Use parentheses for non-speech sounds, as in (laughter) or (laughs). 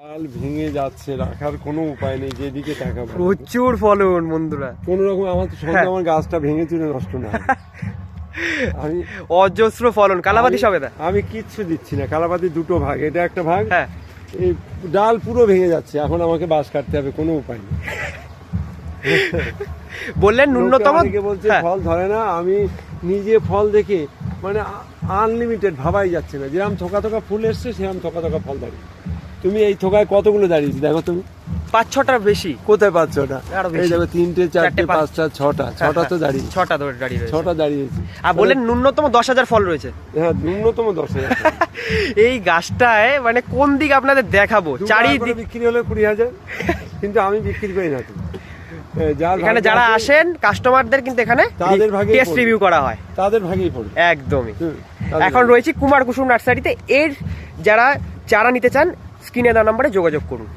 ডাল ভেঙে যাচ্ছে রাখার কোনো উপায় নেই যেদিকে তাকাবো। প্রচুর ফলন বন্ধুরা। কোন রকম আমার সঙ্গে হ্যাঁ। আমার গাছটা ভেঙে চুরে নষ্ট না (laughs) আমি অজস্র ফলন। কালাবাতি আমি- সবেদা আমি কিচ্ছু দিচ্ছি না। কালাপাতি দুটো ভাগ। এটা একটা ভাগ। হ্যাঁ। এই ডাল পুরো ভেঙে যাচ্ছে। এখন আমাকে বাস কাটতে হবে কোনো উপায় নেই। (laughs) বললেন ন্যূনতম বলছে হ্যাঁ, ফল ধরে না আমি নিজে ফল দেখে মানে আনলিমিটেড ভাবাই যাচ্ছে না। যেরকম থোকা থোকা ফুল এসছে সেরকম থোকা থোকা ফল দাঁড়িয়ে তুমি এই থোকায় কতগুলো দাঁড়িয়েছি? দেখো তুমি। পাঁচ ছটার বেশি। কোথায় পাচ্ছ ওটা আরও এই দেখো তিনটে চারটে পাঁচ- পাঁচটা ছটা। ছটা তো দাঁড়িয়ে। ছটা ধরে দাঁড়িয়ে রয়েছে। ছটা দাঁড়িয়েছি। আর বললেন ন্যূনতম দশ হাজার ফল রয়েছে। হ্যাঁ ন্যূনতম দশ হাজার (laughs) এই গাছটায় মানে কোন দিক আপনাদের দেখাবো? চারিদিক বিক্রি হলে কুড়ি হাজার। কিন্তু আমি বিক্রি করি না এখানে যারা আসেন কাস্টমারদের কিন্তু এখানে তাদের ভাগেই টেস্ট রিভিউ করা হয়। তাদের ভাগেই পড়বে। একদমই। এখন। রয়েছে কুমার কুসুম নার্সারিতে। এর যারা চারা নিতে চান স্ক্রিনে দেওয়া নাম্বারে যোগাযোগ করুন।